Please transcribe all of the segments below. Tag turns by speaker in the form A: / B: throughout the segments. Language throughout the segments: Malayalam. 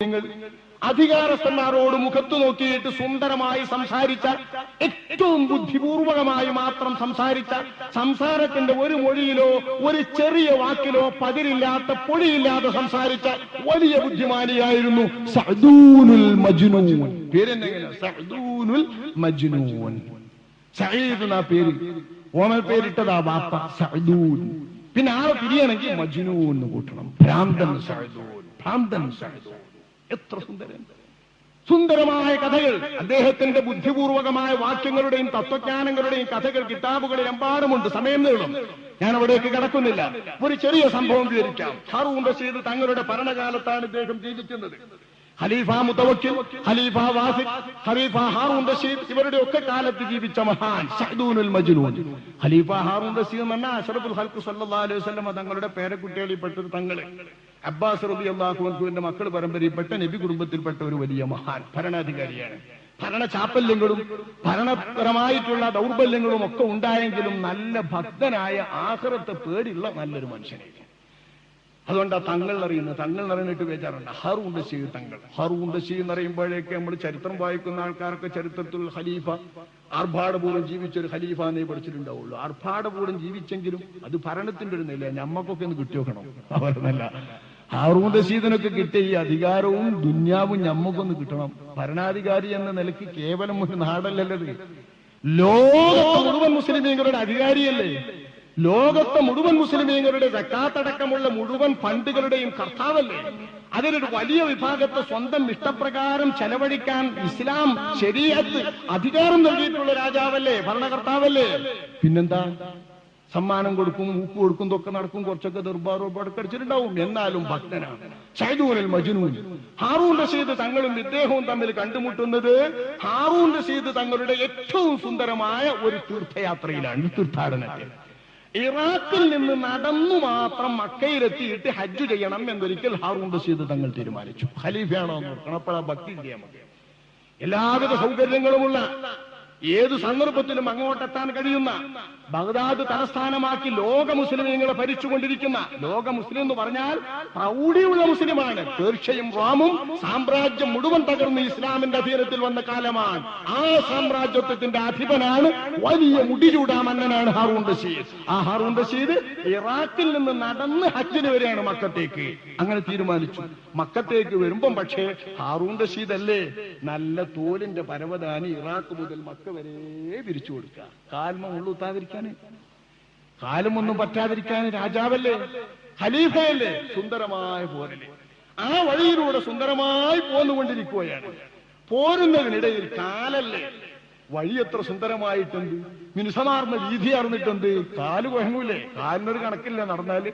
A: നിങ്ങൾ അധികാരസ്ഥന്മാരോട് മുഖത്തു നോക്കിയിട്ട് സുന്ദരമായി സംസാരിച്ച ഏറ്റവും ബുദ്ധിപൂർവകമായി മാത്രം സംസാരിച്ച സംസാരത്തിന്റെ ഒരു മൊഴിയിലോ ഒരു ചെറിയ വാക്കിലോ പതിരില്ലാത്ത പൊടിയില്ലാതെ സംസാരിച്ച വലിയ ബുദ്ധിമാനിയായിരുന്നു സഅദൂനുൽ മജ്നൂൻ. പേരെന്തെങ്കിലും? മജ്നൂൻ. സഈദ് പേര്. ഓമൽ പേരിട്ടതാ ബാപ്പ സഅദൂൻ. പിന്നെ ആളെ പിരിയണമെങ്കിൽ മജ്നൂൻ എന്ന് കൂട്ടണം. ഭ്രാന്തൻ സഅദൂൻ. ഭ്രാന്തൻ സഅദൂൻ. എത്ര സുന്ദരൻ. സുന്ദരമായ കഥകൾ അദ്ദേഹത്തിന്റെ ബുദ്ധിപൂർവകമായ വാക്യങ്ങളുടെയും തത്വജ്ഞാനങ്ങളുടെയും കഥകൾ കിതാബുകളിൽ എമ്പാടുമുണ്ട്. സമയം നീളും. ഞാൻ അവിടേക്ക് കടക്കുന്നില്ല. ഒരു ചെറിയ സംഭവം വിവരിക്കാം. ഹാറൂൺ റഷീദ് തങ്ങളുടെ ഭരണകാലത്താണ് ഇദ്ദേഹം ജീവിക്കുന്നത്. ഖലീഫ മുതവക്കിൽ ഖലീഫ വാസിഖ് ഖലീഫ ഹാറൂൺ റഷീദ് ഇവരുടെ ഒക്കെ കാലത്ത് ജീവിച്ച മഹാൻ ഷഹദൂനുൽ മജ്നൂൻ. ഖലീഫ ഹാറൂൺ റഷീദ് എന്ന് പറഞ്ഞാൽ അഷറഫുൽ ഹൽക്കു സല്ലല്ലാഹു അലൈഹി വസല്ലം തങ്ങളുടെ പേരക്കുട്ടികളിൽപ്പെട്ടൊരു തങ്ങൾ. അബ്ബാസ് റബി അള്ളാഹുവിന്റെ മക്കൾ പരമ്പരയിൽപ്പെട്ട നബി കുടുംബത്തിൽപ്പെട്ട ഒരു വലിയ മഹാൻ ഭരണാധികാരിയാണ്. ഭരണ ചാപ്പല്യങ്ങളും ഭരണപരമായിട്ടുള്ള ദൗർബല്യങ്ങളും ഒക്കെ ഉണ്ടായെങ്കിലും നല്ല ഭക്തനായ ആഹ്റത്തെ പേടിയുള്ള നല്ലൊരു മനുഷ്യനായിരുന്നു. അതുകൊണ്ടാ തങ്ങൾ അറിയുന്നത്. തങ്ങൾ അറിഞ്ഞിട്ട് വേച്ചാറുണ്ട് ഹറൂൺ റഷീദ് തങ്ങൾ. ഹറൂൺ റഷീദ് എന്ന് പറയുമ്പോഴേക്ക് നമ്മൾ ചരിത്രം വായിക്കുന്ന ആൾക്കാർക്ക് ചരിത്രത്തിൽ ഖലീഫ ആർഭാടപൂർവം ജീവിച്ച ഒരു ഖലീഫ എന്നേ പഠിച്ചിട്ടുണ്ടാവുള്ളൂ. ആർഭാടപൂർവം ജീവിച്ചെങ്കിലും അത് ഭരണത്തിന്റെ ഒരു നില നമ്മക്കൊക്കെ ഒന്ന് കിട്ടിയോക്കണം. അവരെന്നല്ല ഹാറൂൺ റഷീദിനൊക്കെ കിട്ടിയ ഈ അധികാരവും ദുന്യാവും ഞമ്മക്കൊന്ന് കിട്ടണം. ഭരണാധികാരി എന്ന നിലയ്ക്ക് കേവലം ഒരു നാടല്ലല്ലത്. ലോകത്തെ മുഴുവൻ മുസ്ലിമീങ്ങളുടെ അധികാരിയല്ലേ? ലോകത്തെ മുഴുവൻ മുസ്ലിമീങ്ങളുടെ വെക്കാത്തടക്കമുള്ള മുഴുവൻ ഫണ്ടുകളുടെയും കർത്താവല്ലേ? അതിലൊരു വലിയ വിഭാഗത്തെ സ്വന്തം ഇഷ്ടപ്രകാരം ചെലവഴിക്കാൻ ഇസ്ലാം ശരീരത്ത് അധികാരം നൽകിയിട്ടുള്ള രാജാവല്ലേ? ഭരണകർത്താവല്ലേ? പിന്നെന്താ? സമ്മാനം കൊടുക്കും ഉപ്പ് കൊടുക്കും ഇതൊക്കെ നടക്കും കുറച്ചൊക്കെ ദുർബാറോടക്കടിച്ചിട്ടുണ്ടാവും എന്നാലും ഭക്തനാണ്. ഷൈദൂനിൽ മജുനൂൻ. ഹാറൂൺ റഷീദ് തങ്ങളും ഇദ്ദേഹവും തമ്മിൽ കണ്ടുമുട്ടുന്നത് ഹാറൂൺ റഷീദ് തങ്ങളുടെ ഏറ്റവും സുന്ദരമായ ഒരു തീർത്ഥയാത്രയിലാണ് തീർത്ഥാടനത്തിൽ ഇറാഖിൽ നിന്ന് നടന്നു മാത്രം മക്കയിലെത്തിയിട്ട് ഹജ്ജ് ചെയ്യണം എന്നൊരിക്കൽ ഹാറൂൺ റഷീദ് തങ്ങൾ തീരുമാനിച്ചു. ഖലീഫയാണോ എന്ന് ഓർക്കണം ആ ഭക്തി ചെയ്യാൻ മതി എല്ലാവിധ സൗകര്യങ്ങളുമുള്ള ഏത് സന്ദർഭത്തിലും അങ്ങോട്ടെത്താൻ കഴിയുന്ന ബഗ്ദാദ് തലസ്ഥാനമാക്കി ലോക മുസ്ലിമീങ്ങളെ ഭരിച്ചുകൊണ്ടിരിക്കുന്ന ലോക മുസ്ലിം എന്ന് പറഞ്ഞാൽ പ്രൗഢിയുള്ള മുസ്ലിമാണ്. പേർഷ്യയും റോമും സാമ്രാജ്യം മുഴുവൻ തകർന്ന് ഇസ്ലാമിന്റെ അധീനത്തിൽ വന്ന കാലമാണ്. ആ സാമ്രാജ്യത്വത്തിന്റെ അധിപനാണ് വലിയ മുടിചൂടാ മന്നനാണ് ഹാറൂൺ ബഷീദ് ആ ഹാറൂൺ ബഷീദ് ഇറാഖിൽ നിന്ന് നടന്ന് ഹജ്ജിന് വരെയാണ് മക്കത്തേക്ക്. അങ്ങനെ തീരുമാനിച്ചു. മക്കത്തേക്ക് വരുമ്പം പക്ഷേ ഹാറൂൺ റഷീദ് അല്ലേ നല്ല തോലിന്റെ പരവതാനി ഇറാഖ് മുതൽ മക്ക വരെ വിരിച്ചു കൊടുക്കുക. കാൽമ ഉള്ളുത്താതിരിക്കാന് കാലുമൊന്നും പറ്റാതിരിക്കാൻ രാജാവല്ലേ? ഖലീഫയല്ലേ? സുന്ദരമായ പോരല്ലേ ആ വഴിയിലൂടെ സുന്ദരമായി പോന്നുകൊണ്ടിരിക്കുകയാണ്. പോരുന്നതിനിടയിൽ കാലല്ലേ? വഴി എത്ര സുന്ദരമായിട്ടുണ്ട്. മിനുസമാർന്ന വീതി അറിഞ്ഞിട്ടുണ്ട് കാൽ കുഴങ്ങൂലേ? കാലിനൊരു കണക്കില്ല നടന്നാൽ.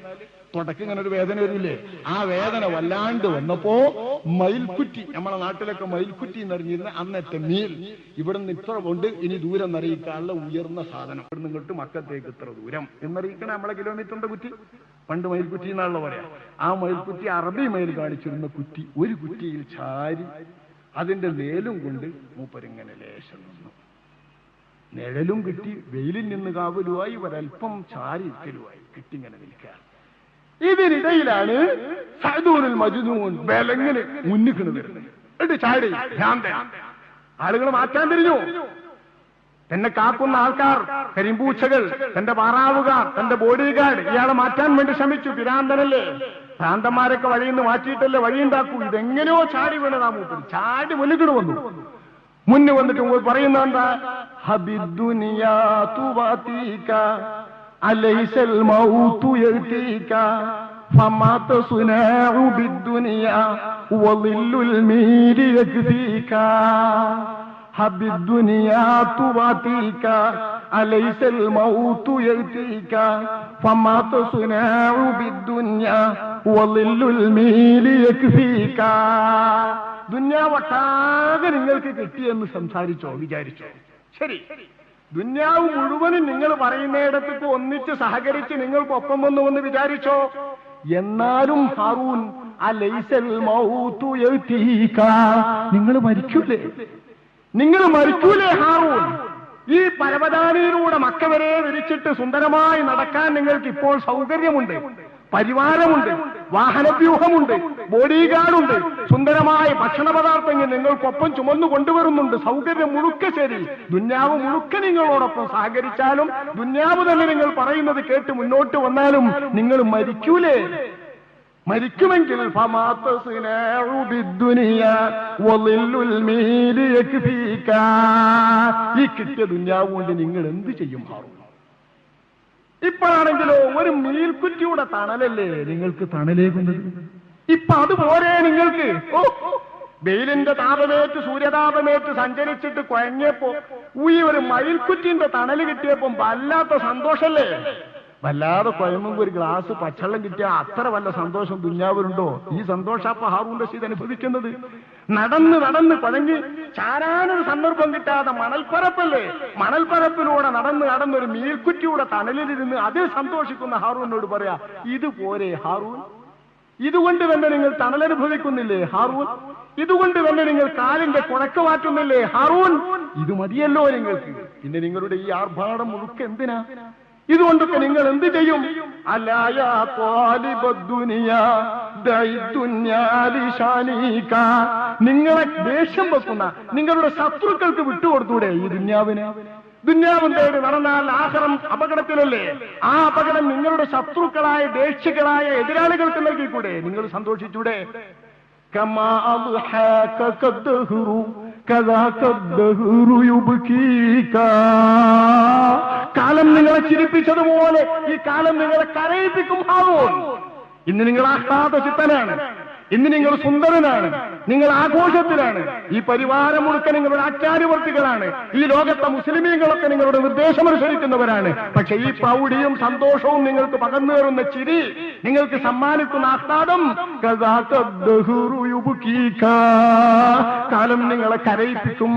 A: തുടക്കം ഇങ്ങനെ ഒരു വേദന വരില്ലേ ആ വേദന വല്ലാണ്ട് വന്നപ്പോ മയിൽക്കുറ്റി നമ്മളെ നാട്ടിലൊക്കെ മയിൽക്കുറ്റി എന്നറിഞ്ഞിരുന്ന അന്നത്തെ മീൽ നിന്ന് ഇത്ര കൊണ്ട് ഇനി ദൂരം നിറയിക്കാനുള്ള ഉയർന്ന സാധനം. ഇവിടെ ഇങ്ങോട്ട് മക്കത്തേക്ക് ഇത്ര ദൂരം. എന്നറിയിക്കണ നമ്മളെ കിലോമീറ്ററിന്റെ കുറ്റി? പണ്ട് മയിൽക്കുറ്റി എന്നുള്ള പറയാ. ആ മയിൽക്കുറ്റി അറബി മയിൽ കാണിച്ചിരുന്ന കുറ്റി. ഒരു കുറ്റിയിൽ ചാരി അതിന്റെ നേലും കൊണ്ട് മൂപ്പരിങ്ങനെ ലേശം നിഴലും കിട്ടി വെയിലിൽ നിന്ന് കാവലുമായി ഒരൽപ്പം ചാരി ഇരിക്കലുമായി കിട്ടിങ്ങനെ നിൽക്കുക ഇതിനിടയിലാണ് സഅദൂനുൽ മജുനൂൻ ബലങ്ങനെ മുന്നിക്കണ് വരുന്നത്. ചാടി ആളുകൾ മാറ്റാൻ തിരിഞ്ഞു. എന്നെ കാക്കുന്ന ആൾക്കാർ കരിമ്പൂച്ചകൾ തന്റെ പാറാവുകാർ തന്റെ ബോഡി ഗാർഡ് ഇയാളെ മാറ്റാൻ വേണ്ടി ശ്രമിച്ചു. ഭ്രാന്തനല്ലേ ഭ്രാന്തന്മാരൊക്കെ വഴിയിൽ നിന്ന് മാറ്റിയിട്ടല്ലേ വഴിയുണ്ടാക്കൂ? ഇതെങ്ങനെയോ ചാടി വീണതാ മൂപ്പൻ ചാടി മുന്നിട്ട് വന്നു. മുന്നിൽ വന്നിട്ട് പറയുന്ന എന്താ ഹബിദുനിയാ തുവാതീക അലൈസൽ മൗതു യതീക فما تصنع بالدنيا وظل الميل يكفيك حب الدنيا تواتيك أليس الموت يأتيك فما تصنع بالدنيا وظل الميل يكفيك ദുന്യാവട്ടാകെ നിങ്ങൾക്ക് കിട്ടിയെന്ന് സംസാരിച്ചോ വിചാരിച്ചോ? ശരി. ദുന്യാവ് മുഴുവനും നിങ്ങൾ പറയുന്നിടത്തേക്ക് ഒന്നിച്ച് സഹകരിച്ച് നിങ്ങൾക്കൊപ്പം വന്നു എന്ന് വിചാരിച്ചോ? എന്നാലും ഹാറൂൻ നിങ്ങൾ മരിക്കൂലേ? നിങ്ങൾ മരിക്കൂലേ ഹാറൂൻ? ഈ പരവതാനിയിലൂടെ മക്കവരെ വിരിച്ചിട്ട് സുന്ദരമായി നടക്കാൻ നിങ്ങൾക്ക് ഇപ്പോൾ സൗകര്യമുണ്ട്. പരിവാരമുണ്ട് വാഹനവ്യൂഹമുണ്ട് ബോഡി ഗാർഡുണ്ട് സുന്ദരമായ ഭക്ഷണ പദാർത്ഥങ്ങൾ നിങ്ങൾക്കൊപ്പം ചുമന്നു കൊണ്ടുവരുന്നുണ്ട്. സൗകര്യം മുഴുക്കെ ശരി. ദുന്യാവ് മുഴുക്കെ നിങ്ങളോടൊപ്പം സഹകരിച്ചാലും ദുന്യാവ് തന്നെ നിങ്ങൾ പറയുന്നത് കേട്ട് മുന്നോട്ട് വന്നാലും നിങ്ങൾ മരിക്കൂലേ? മരിക്കുമെങ്കിൽ. ഈ കിട്ടിയ ദുന്യാവ് കൊണ്ട് നിങ്ങൾ എന്ത് ചെയ്യും ഹാറൂൺ? ഇപ്പോഴാണെങ്കിലോ ഒരു മീൽക്കുറ്റിയുടെ തണലല്ലേ നിങ്ങൾക്ക് തണലേക്കുന്നത് ഇപ്പൊ അത് പോരെ നിങ്ങൾക്ക്. ഓ വെയിലിന്റെ താപമേറ്റ് സൂര്യതാപമേറ്റ് സഞ്ചരിച്ചിട്ട് കുഴങ്ങിയപ്പോ ഈ ഒരു മയിൽക്കുറ്റിന്റെ തണൽ കിട്ടിയപ്പം വല്ലാത്ത സന്തോഷല്ലേ? വല്ലാതെ കുഴമ്പുമ്പോ ഒരു ഗ്ലാസ് പച്ചവെള്ളം കിട്ടിയ അത്ര വല്ല സന്തോഷം ദുഞ്ഞാവരുണ്ടോ ഈ സന്തോഷം അപ്പൊ ഹാറൂൺ റഷീദ് അനുഭവിക്കുന്നത്? നടന്ന് നടന്ന് കുഴങ്ങി ചാരാനൊരു സന്ദർഭം കിട്ടാതെ മണൽപ്പരപ്പല്ലേ? മണൽപ്പരപ്പിലൂടെ നടന്ന് നടന്നൊരു മീൽക്കുറ്റിയുടെ തണലിലിരുന്ന് അതിൽ സന്തോഷിക്കുന്ന ഹാറൂനോട് പറയാ ഇത് പോരെ ഹാറൂൻ ഇതുകൊണ്ട് തന്നെ നിങ്ങൾ തണലനുഭവിക്കുന്നില്ലേ ഹാറൂൻ? ഇതുകൊണ്ട് തന്നെ നിങ്ങൾ കാലിന്റെ കുഴക്ക് മാറ്റുന്നില്ലേ ഹാറൂൻ? ഇത് മതിയല്ലോ നിങ്ങൾക്ക്. പിന്നെ നിങ്ങളുടെ ഈ ആർഭാടം മുഴുക്ക് എന്തിനാ? ഇതുകൊണ്ടൊക്കെ നിങ്ങൾ എന്ത് ചെയ്യും? അലായ നിങ്ങളെ ദേഷ്യം വെക്കുന്ന നിങ്ങളുടെ ശത്രുക്കൾക്ക് വിട്ടുകൊടുത്തൂടെ ഈ ദുന്യാവിന്? ദുന്യാവിന്റെ നടന്നാൽ ആഹരം അപകടത്തിലല്ലേ? ആ അപകടം നിങ്ങളുടെ ശത്രുക്കളായ ദേഷ്യകളായ എതിരാളികൾക്ക് നൽകിക്കൂടെ? നിങ്ങൾ സന്തോഷിച്ചൂടെ? കമാ കാലം നിങ്ങളെ ചിരിപ്പിച്ചതുപോലെ ഈ കാലം നിങ്ങളെ കരയിപ്പിക്കും ഭാവവും ഇന്ന് നിങ്ങൾ ആഹ്ലാദചിത്തനാണ് ഇന്ന് നിങ്ങൾ സുന്ദരനാണ്. നിങ്ങൾ ആഘോഷത്തിലാണ്. ഈ പരിവാരം മുഴുക്കൻ നിങ്ങളുടെ ആചാര്യവർത്തികളാണ്. ഈ ലോകത്തെ മുസ്ലിമീങ്ങളൊക്കെ നിങ്ങളുടെ നിർദ്ദേശമനുസരിക്കുന്നവരാണ് പക്ഷെ ഈ പൗടിയും സന്തോഷവും നിങ്ങൾക്ക് പകർന്നേറുന്ന ചിരി നിങ്ങൾക്ക് സമ്മാനിക്കുന്ന ആഹ്ലാദം കാലം നിങ്ങളെ കരയിപ്പിക്കും.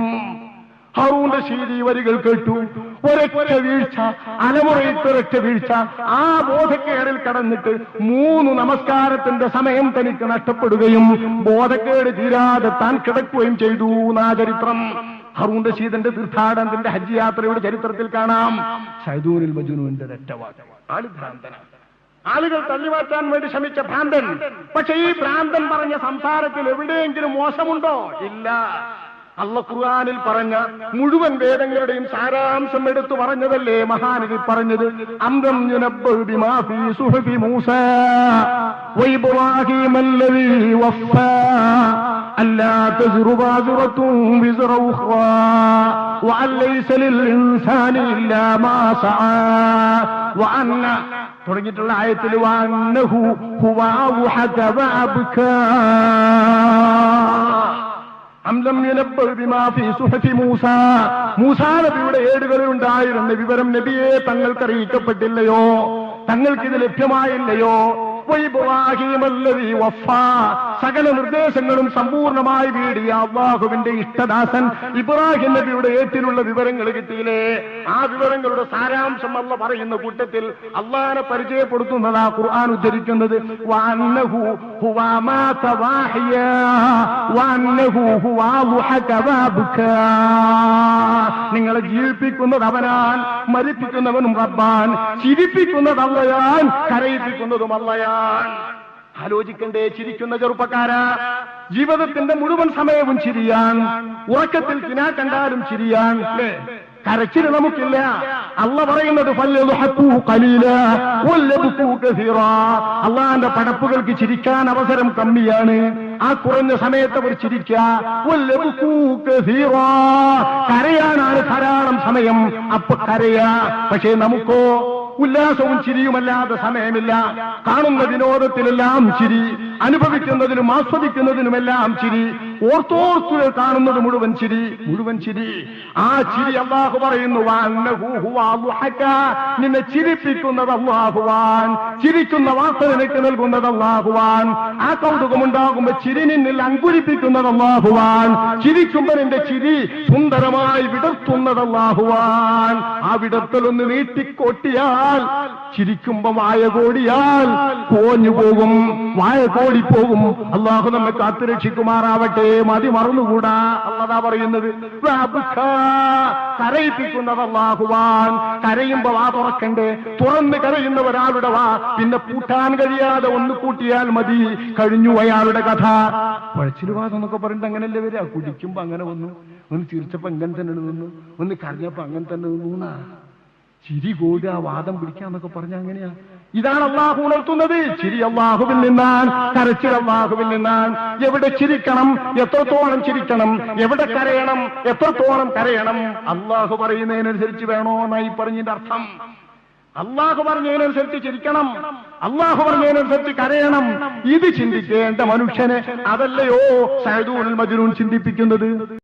A: ഹറൂന്റെ ശീലി വരികൾ കേട്ടു. ഒരൊറ്റ വീഴ്ച അലമുറയിട്ടൊരൊറ്റ വീഴ്ച. ആ ബോധക്കേടിൽ കടന്നിട്ട് മൂന്ന് നമസ്കാരത്തിന്റെ സമയം തനിക്ക് നഷ്ടപ്പെടുകയും ബോധക്കേട് തീരാതെ താൻ കിടക്കുകയും ചെയ്തു എന്നാ ചരിത്രം. ഹറൂൺ റഷീദിന്റെ തീർത്ഥാടനത്തിന്റെ ഹജ്ജ് യാത്രയുടെ ചരിത്രത്തിൽ കാണാം. ഷൈദൂരിൽ മജുനുവിന്റെ ആൾ ഭ്രാന്തനാണ് ആളുകൾ തള്ളിമാറ്റാൻ വേണ്ടി ശ്രമിച്ച ഭ്രാന്തൻ. പക്ഷെ ഈ ഭ്രാന്തൻ പറഞ്ഞ സംസാരത്തിൽ എവിടെയെങ്കിലും മോശമുണ്ടോ? ഇല്ല. അള്ള ഖുർആാനിൽ പറഞ്ഞ മുഴുവൻ വേദങ്ങളുടെയും സാരാംശം എടുത്തു പറഞ്ഞതല്ലേ മഹാനവി പറഞ്ഞത്? അന്തം തുടങ്ങിയിട്ടുള്ള ആയത്തിൽ വാങ്ങു ഹുവാ മൂസ നബിയുടെ ഏടുകളിൽ ഉണ്ടായിരുന്ന വിവരം നബിയെ തങ്ങൾക്ക് അറിയിക്കപ്പെട്ടില്ലയോ തങ്ങൾക്കിത് ലഭ്യമായില്ലയോ. സകല നിർദ്ദേശങ്ങളും സമ്പൂർണമായി വീടിയ അള്ളാഹുവിന്റെ ഇഷ്ടദാസൻ ഇബ്രാഹിം നബിയുടെ ഏറ്റിലുള്ള വിവരങ്ങൾ കിട്ടിയില്ലേ? ആ വിവരങ്ങളുടെ സാരാംശം അല്ല പറയുന്ന കൂട്ടത്തിൽ അള്ളഹാനെ പരിചയപ്പെടുത്തുന്നതാ ഖുർആൻ ഉദ്ധരിക്കുന്നത്. വഅന്നഹു നിങ്ങളെ ജീവിപ്പിക്കുന്നത് അവനാൻ മരിപ്പിക്കുന്നവനും റബ്ബാൻ ചിരിപ്പിക്കുന്നത് അല്ലയാൻ കരയിപ്പിക്കുന്നതും അല്ലയാൻ ആലോചിക്കണ്ടേ ചിരിക്കുന്ന ചെറുപ്പക്കാരാ. ജീവിതത്തിന്റെ മുഴുവൻ സമയവും ചിരിയാൻ ഉറക്കത്തിൽ കിനാ കണ്ടാലും ചിരിയാൻ. കരച്ചിൽ നമുക്കില്ല. അല്ല പറയുന്നത്. അള്ളാന്റെ പടപ്പുകൾക്ക് ചിരിക്കാൻ അവസരം കമ്മിയാണ്. ആ കുറഞ്ഞ സമയത്ത് അവർ ചിരിക്കുക കരയാനാണ് ധാരാളം സമയം. അപ്പൊ കരയാ. പക്ഷേ നമുക്കോ ഉല്ലാസവും ചിരിയുമല്ലാതെ സമയമില്ല. കാണുന്ന വിനോദത്തിലെല്ലാം ചിരി അനുഭവിക്കുന്നതിനും ആസ്വദിക്കുന്നതിനുമെല്ലാം ചിരി. ഓർത്തോർത്ത് കാണുന്നത് മുഴുവൻ ചിരി മുഴുവൻ ചിരി. ആ ചിരി അള്ളാഹു പറയുന്നു. നിന്നെ ചിരിപ്പിക്കുന്നത് അള്ളാഹുവാൻ ചിരിക്കുന്ന വാർത്ത നിനക്ക് നൽകുന്നത് അള്ളാഹുവാൻ ആ കൗതുകമുണ്ടാകുമ്പോ ചിരി നിന്നിൽ അങ്കുരിപ്പിക്കുന്നത് അള്ളാഹുവാൻ ചിരിക്കുമ്പോ നിന്റെ ചിരി സുന്ദരമായി വിടർത്തുന്നത് അള്ളാഹുവാൻ ആ വിടർത്തലൊന്ന് നീട്ടിക്കൊട്ടിയാൽ ചിരിക്കുമ്പോ വായ കോടിയാൽ കോഞ്ഞു പോകും വായ കോടിപ്പോകും. അള്ളാഹു നമ്മെ കാത്തുരക്ഷിക്കുമാറാവട്ടെ. മതി മറന്നുകൂടാ. അള്ളതാ പറയുന്നത്. കരയിപ്പിക്കുന്നത് അള്ളാഹുവാൻ കരയുമ്പോ വാ തുറക്കണ്ടേ. തുറന്ന് കരയുന്ന ഒരാളുടെ വാ. പിന്നെ പൂട്ടാൻ കഴിയാതെ ഒന്ന് കൂട്ടിയാൽ മതി. കഴിഞ്ഞു അയാളുടെ കഥ. പഴച്ചിലുവാദം എന്നൊക്കെ പറഞ്ഞിട്ട് അങ്ങനല്ലേ വരിക? കുടിക്കുമ്പോ അങ്ങനെ വന്നു. ഒന്ന് ചിരിച്ചപ്പോ അങ്ങനെ തന്നെ നിന്നു. ഒന്ന് കരഞ്ഞപ്പോ അങ്ങനെ തന്നെ നിന്നു. ചിരി കൂടുക വാദം പിടിക്കാന്നൊക്കെ പറഞ്ഞ അങ്ങനെയാ. ഇതാണ് അള്ളാഹു ഉണർത്തുന്നത്. ചിരി അള്ളാഹുവിൽ നിന്നാൻ കരച്ചിൽ അള്ളാഹുവിൽ നിന്നാൻ എവിടെ ചിരിക്കണം എത്രത്തോളം ചിരിക്കണം എവിടെ കരയണം എത്രത്തോളം കരയണം അള്ളാഹു പറയുന്നതിനനുസരിച്ച് വേണോ എന്നായി പറഞ്ഞതിന്റെ അർത്ഥം. അള്ളാഹു പറഞ്ഞതിനനുസരിച്ച് ചിരിക്കണം അള്ളാഹു പറഞ്ഞതിനനുസരിച്ച് കരയണം. ഇത് ചിന്തിക്കേണ്ട മനുഷ്യനെ അതല്ലയോ സഹദൂൽ മജുനൂൻ ചിന്തിപ്പിക്കുന്നത്?